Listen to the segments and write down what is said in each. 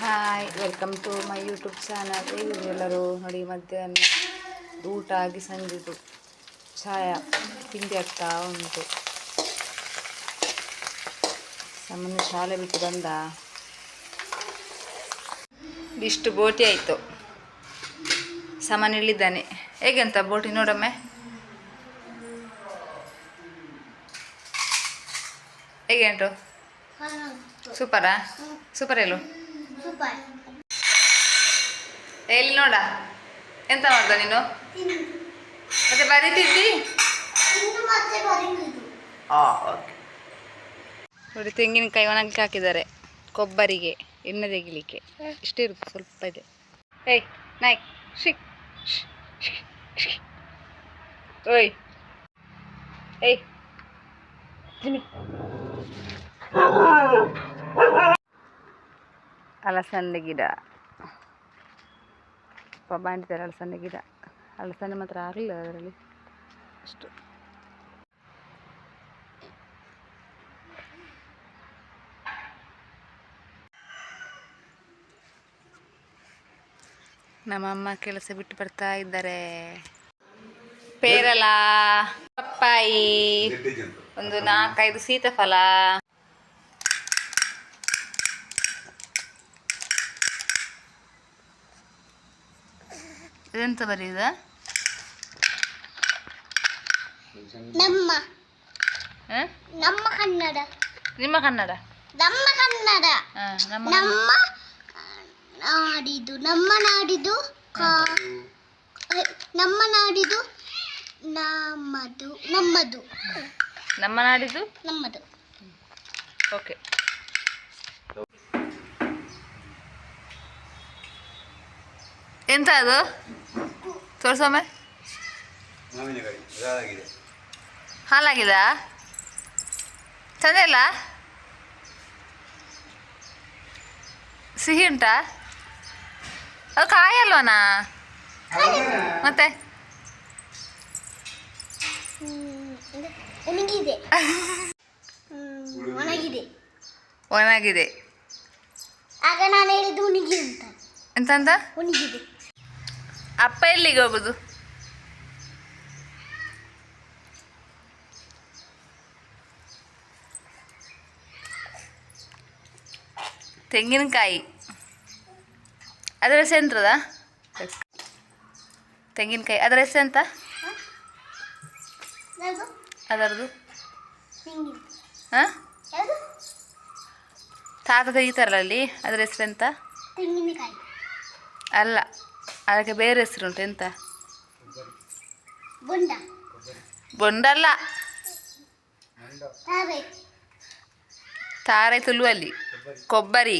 Hi welcome to my YouTube channel ಹೇಗಿದ್ರು ಎಲ್ಲರೂ? ನೋಡಿ ಮಧ್ಯಾಹ್ನ ಊಟ ಆಗಿ ಸಂಜೆದು ಚಾಯ ತಿಂಡಿ ಆಗ್ತಾ ಉಂಟು. ನಮ್ಮನ್ನು ಶಾಲೆ ಬಿಟ್ಟು ಬಂದ. ಇಷ್ಟು ಬೋಟಿ ಆಯಿತು. ಸಾಮಾನು ಇಳಿದ್ದಾನೆ ಹೇಗೆ ಅಂತ ಬೋಟಿ ನೋಡಮ್ಮೆ? ಹೇಗೆ ಉಂಟು? ಸೂಪರಾ? ಸೂಪರ್ ಎಲ್ಲು ಸೂಪರ್ ಎಲ್ಲಿ ನೋಡ. ಎಂತ ಮಾಡ್ದ ನೀನು? ಮತ್ತೆ ಬರೀತಿದ್ದಿ ಬರೀದು ನೋಡಿ, ತೆಂಗಿನಕಾಯಿ ಒಣಗಲಿಕ್ಕೆ ಹಾಕಿದ್ದಾರೆ. ಕೊಬ್ಬರಿಗೆ, ಎಣ್ಣೆ ತೆಗಿಲಿಕ್ಕೆ. ಇಷ್ಟೇ ಸ್ವಲ್ಪ ಇದೆ. ಏಯ್, ನಾಯ್ ಶಿಕ್. ಓಯ್. ಏಯ್. ಅಲಸಂದೆ ಗಿಡ. ಪಾಪ ಮಾಡಿದ್ದಾರೆ ಅಲಸಂದೆ ಗಿಡ. ಅಲಸಂದೆ ಮಾತ್ರ ಆಗಲಿಲ್ಲ ಅದರಲ್ಲಿ. ಅಷ್ಟು. ನಮ್ಮಮ್ಮ ಕೆಲಸ ಬಿಟ್ಟು ಬರ್ತಾ ಇದ್ದಾರೆ. ಪೇರಲ ಪಪ್ಪಾಯಿ. ಒಂದು ನಾಲ್ಕೈದು ಸೀತಾಫಲ. ಇದೆಂತ ಬರೀದ? ನಮ್ಮ? ನಮ್ಮ ಕನ್ನಡ. ನಿಮ್ಮ ಕನ್ನಡ? ನಮ್ಮ ಕನ್ನಡ. ನಮ್ಮ ನಾಡಿದು ನಮ್ಮ ನಾಡಿದು ಕಾ- ನಮ್ಮ ನಾಡಿದು ನಮ್ಮದು ನಮ್ಮದು. ನಮ್ಮ ನಾಡಿದು? ನಮ್ಮದು. ಓಕೆ. ಎಂತ ಅದು? ತೋರ್ಸೊಮ್ಮೆ. ಹಾಲಾಗಿದ ಚಂದ ಇಲ್ಲ ಸಿಹಿ ಉಂಟಾ? ಅದು ಕಾಯಿ ಅಲ್ವನಾ ಮತ್ತೆ? ಒಣಗಿದೆ. ಆಗ ನಾನು ಹೇಳಿದ್ದು ಉಣಿಗೆ ಅಂತ? ಒಣಗಿದೆ. ಅಪ್ಪ ಎಲ್ಲಿಗೆ ಹೋಗುದು? ತೆಂಗಿನಕಾಯಿ. ಅದರ ಹೆಸರು ಎಂತದ? ತೆಂಗಿನಕಾಯಿ. ಅದರ ಹೆಸರು ಎಂತ? ಅದರದು ಹಾಂ? ತಾತ ತೆಗಿತಾರಲ್ಲ ಅಲ್ಲಿ? ಅದರ ಹೆಸರು ಎಂತ? ಅಲ್ಲ. ಅದಕ್ಕೆ ಬೇರೆ ಹೆಸರು ಉಂಟು ಎಂತ? ಬೊಂಡ. ಬೊಂಡಲ್ಲ? ತಾರೆ. ತಾರೆ ತುಳುವಲ್ಲಿ. ಕೊಬ್ಬರಿ.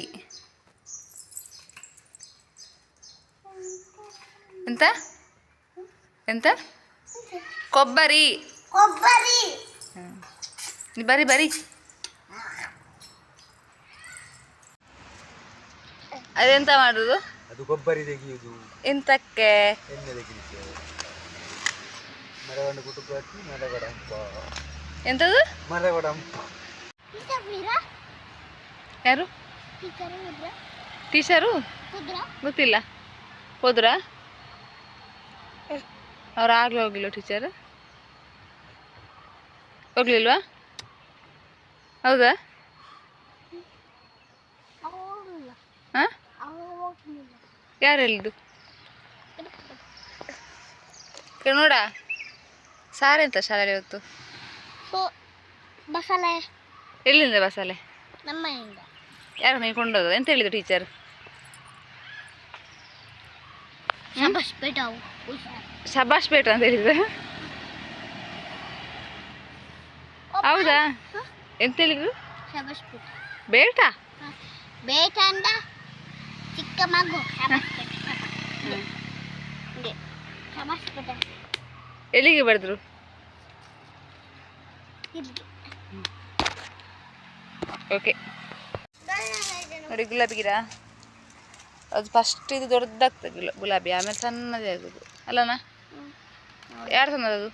ಎಂತ? ಎಂತ? ಕೊಬ್ಬರಿ. ಬರಿ ಬರಿ. ಅದೆಂತ ಮಾಡುದು? ಅದು ಕೊಬ್ಬರಿ ತೆಗೆಯುವುದು ಎಂತಕ್ಕೆ? ಎಂತದು? ಯಾರು? ಟೀಚರು ಗೊತ್ತಿಲ್ಲ. ಹೋದ್ರಾ ಅವ್ರು ಆಗ್ಲೇ ಹೋಗಿಲ್ಲ ಟೀಚರ್? ಹೋಗ್ಲಿಲ್ವಾ? ಹೌದಾ? ಹಾಂ ಯಾರು ಹೇಳಿದ್ದು? ನೋಡ. ಸಾರೆಂತ ಶಾಲೆ ಇವತ್ತು ಸೊ ಬಸಳೆ. ಎಲ್ಲಿಂದ ಬಸಾಲೆ ನಮ್ಮನೆಯಿಂದ. ಯಾರು ನೀವು ಕೊಂಡೋದ ಎಂತ ಹೇಳಿದ್ರು ಟೀಚರ್ ಶಬಾಷ್ ಪೇಟ ಅಂತ ಹೇಳಿದ್ರು? ಹೌದಾ? ಎಂತ ಹೇಳಿದ್ರು? ಬೇಟ. ಬೇಟ? ಅಂದ ಚಿಕ್ಕ ಮಗು ಶಬಾಷ್ ಬೇಟ ಶಬಾಷ್ ಬೇಟ ಎಲ್ಲಿಗೆ ಬರೆದ್ರು? ಓಕೆ ನೋಡಿ ಗುಲಾಬಿ ಗಿಡ. ಅದು ಫಸ್ಟ್ ಇದು ದೊಡ್ಡದಾಗ್ತದೆ ಗುಲ ಗುಲಾಬಿ ಆಮೇಲೆ ಸಣ್ಣದೇ ಆಗೋದು. ಅಲ್ಲನಾ? ಯಾರು ಸಣ್ಣದದು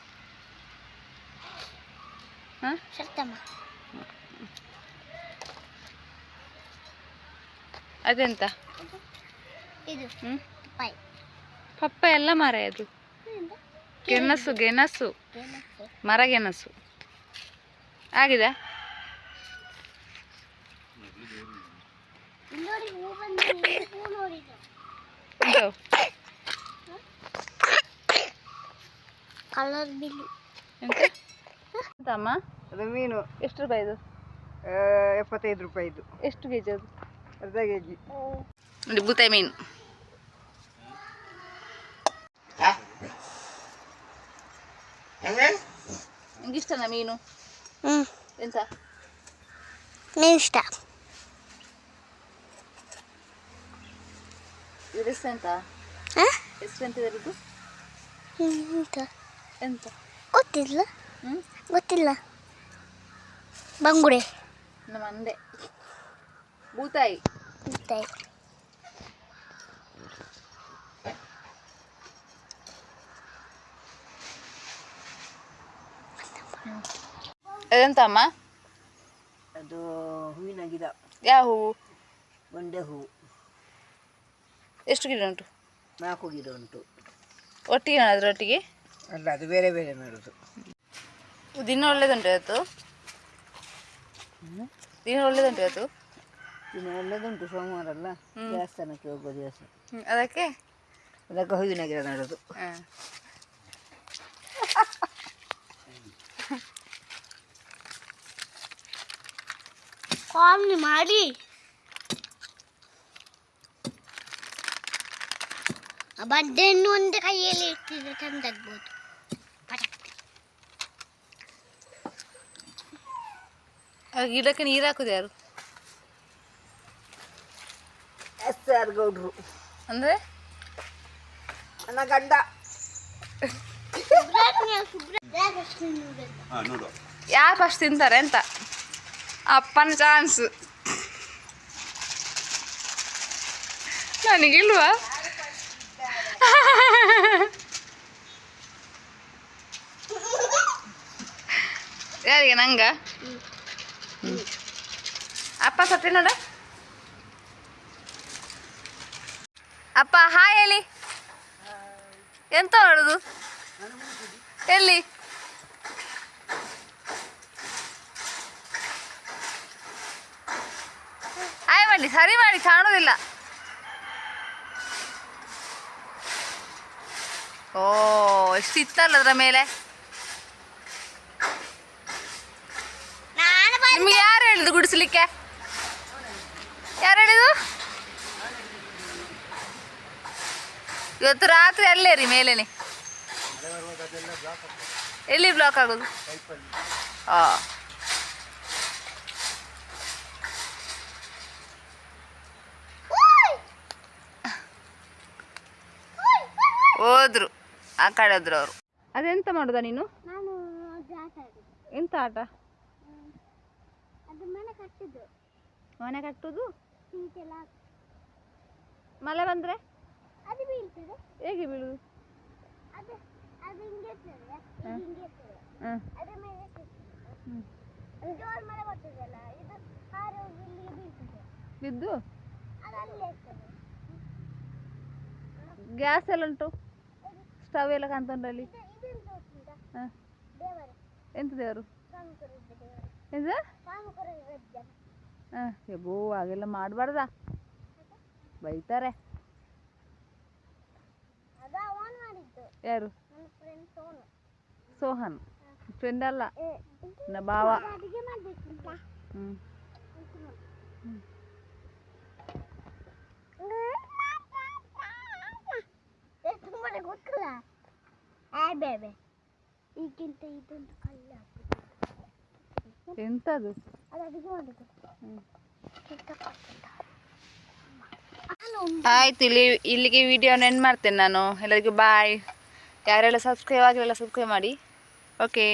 ಹಾಂ? ಅದೆಂತ? ಹ್ಞೂ ಪಪ್ಪ ಎಲ್ಲ ಮರ ಅದು ಗೆಣಸು ಗೆಣಸು. ಮರ ಗೆಣಸು. ಆಗಿದೆ? ಅದು ಮೀನು. ಎಷ್ಟು ರೂಪಾಯಿ ಇದು? ಎಪ್ಪತ್ತೈದು ರೂಪಾಯಿದು ಎಷ್ಟು ಕೆ ಜಿ ಅದು? ಅರ್ಧ ಕೆಜಿ. ಬೂತಾಯಿ ಮೀನು. ನಿಂಗೆ ಇಷ್ಟನಾ ಮೀನು? ಹ್ಞೂ ಎಂತ? ನೀವು ಇಷ್ಟ ಇದು ಎಂತ? ಹ ಎಷ್ಟು ಎಂತ ಇದರದ್ದು ಎಂತ? ಎಂತ? ಗೊತ್ತಿಲ್ಲ. ಹ್ಞೂ ಗೊತ್ತಿಲ್ಲ. ಬಂಗುಡೆ. ನಮ್ಮ ಅಂದೆ. ಬೂತಾಯಿ. ಮತ್ತೆ ಅದೆಂತ ಅಮ್ಮ? ಅದು ಹೂವಿನ ಗಿಡ. ಯಾವ ಹೂವು ಬಂಡೆ ಹೂವು ಎಷ್ಟು ಗಿಡ ಉಂಟು? ನಾಲ್ಕು ಗಿಡ ಉಂಟು. ಒಟ್ಟಿಗೆ ಅದರೊಟ್ಟಿಗೆ ಅಲ್ಲ ಅದು ಬೇರೆ ಬೇರೆ ಮಾಡೋದು. ದಿನ ಒಳ್ಳೇದುಂಟು ಇವತ್ತು? ದಿನ ಒಳ್ಳೇದುಂಟು ಇವತ್ತು? ದಿನ ಒಳ್ಳೇದುಂಟು ಸೋಮವಾರ ಅಲ್ಲ ದೇವಸ್ಥಾನಕ್ಕೆ ಹೋಗುವ ದಿವಸ. ಅದಕ್ಕೆ? ಅದಕ್ಕೆ ಹೂವಿನ ಗಿಡ ಮಾಡೋದು ಹಾ. ಕಾಲ್ ಮಾಡಿ. ಬಡ್ಡೆಯನ್ನು ಒಂದು ಕೈಯಲ್ಲಿ ಇಟ್ಟಿದ್ರೆ ಚಂದಾಗ್ಬೋದು. ಆ ಗಿಡಕ್ಕೆ ನೀರು ಹಾಕುದು ಯಾರು? ಎಸ್ ಆರ್ ಗೌಡ್ರು. ಅಂದರೆ? ನನ್ನ ಗಂಡ. ಯಾರು ಫಸ್ಟ್ ತಿಂತಾರೆ ಅಂತ? ಅಪ್ಪನ ಚಾನ್ಸ್ ನನಗಿಲ್ವಾ? ಯಾರಿಗೆ ನಂಗ? ಅಪ್ಪ ಸತ್ತಿ ನೋಡ. ಅಪ್ಪ ಹಾಯ್ ಹೇಳಿ. ಎಂತ ಮಾಡೋದು? ಎಲ್ಲಿ? ಹಾಯ್ ಮಾಡಿ ಸರಿ ಮಾಡಿ ಕಾಣೋದಿಲ್ಲ ಓ ಎಷ್ಟು ಇತ್ತಲ್ಲ ಅದರ ಮೇಲೆ? ನಿಮ್ಗೆ ಯಾರು ಹೇಳಿದ್ದು ಗುಡಿಸ್ಲಿಕ್ಕೆ? ಯಾರು ಹೇಳಿದ್ರು ಇವತ್ತು ರಾತ್ರಿ ಅಲ್ಲೇ ರೀ ಮೇಲೇನೆ. ಎಲ್ಲಿ ಬ್ಲಾಕ್ ಆಗೋದು? ಆ ಹೋದ್ರು ಆ ಕಡೆ ಹೋದ್ರು ಅವರು. ಅದೆಂತ ಮಾಡುದಾ ನೀನು? ನಾನು ಅದು ಆಟ ಆಡಿದ್ದು. ಎಂತ ಆಟ? ಅದು ಮನೆ ಕಟ್ಟಿದ್ದು. ಮನೆ ಕಟ್ಟುದು? ಸೀಟೆಲ್ಲ ಮಳೆ ಬಂದ್ರೆ? ಅದು ಬೀಳ್ತದೆ. ಹೇಗೆ ಬೀಳುದು? ಅದು ಅದು ಹಿಂಗೆ ಇರ್ತದೆ ಇದು ಹಿಂಗೆ ಇರ್ತದೆ. ಹ್ಮ್ ಅದ್ರ ಮೇಲೆ ಇರ್ತದೆ. ಹ್ಮ್. ಅದು ಜೋರ್ ಮಳೆ ಬರ್ತದಲ್ಲ ಇದು ಹಾರಿ ಹೋಗಿ ಇಲ್ಲಿಗೆ ಬೀಳ್ತದೆ. ಬಿದ್ದು ಅದು ಅಲ್ಲೇ ಇರ್ತದೆ. ಗ್ಯಾಸ್ ಎಲ್ಲ ಉಂಟು? ಸ್ಟವ್ ಎಲ್ಲ ಅಲ್ಲಿ ಹಾಂ. ಎಂತ ದೇವರು? ಎಂತ? ಹಾಂ ಎಬ್ಬೋ ಹಾಗೆಲ್ಲ ಮಾಡಬಾರ್ದ? ಬೈತಾರೆ. ಯಾರು? ಸೋಹನ್. ಫ್ರೆಂಡ್ ಅಲ್ಲ. ನನ್ನ ಭಾವ. ಹ್ಞೂ ತುಂಬಾನೇ ಗೊತ್ತಿಲ್ಲ. ಆ ಬೇಬೆ ಈಗಿಂತ ಇದೊಂದು ಕಲ್ಲ ಎಂತದು? ಆಯ್ತು ಇಲ್ಲಿ ಇಲ್ಲಿಗೆ ವಿಡಿಯೋನ ಎಂಡ್ ಮಾಡ್ತೇನೆ ನಾನು. ಎಲ್ಲರಿಗೂ ಬಾಯ್ ಯಾರೆಲ್ಲ ಸಬ್ಸ್ಕ್ರೈಬ್ ಆಗಿರಲ್ಲ ಸಬ್ಸ್ಕ್ರೈಬ್ ಮಾಡಿ. ಓಕೆ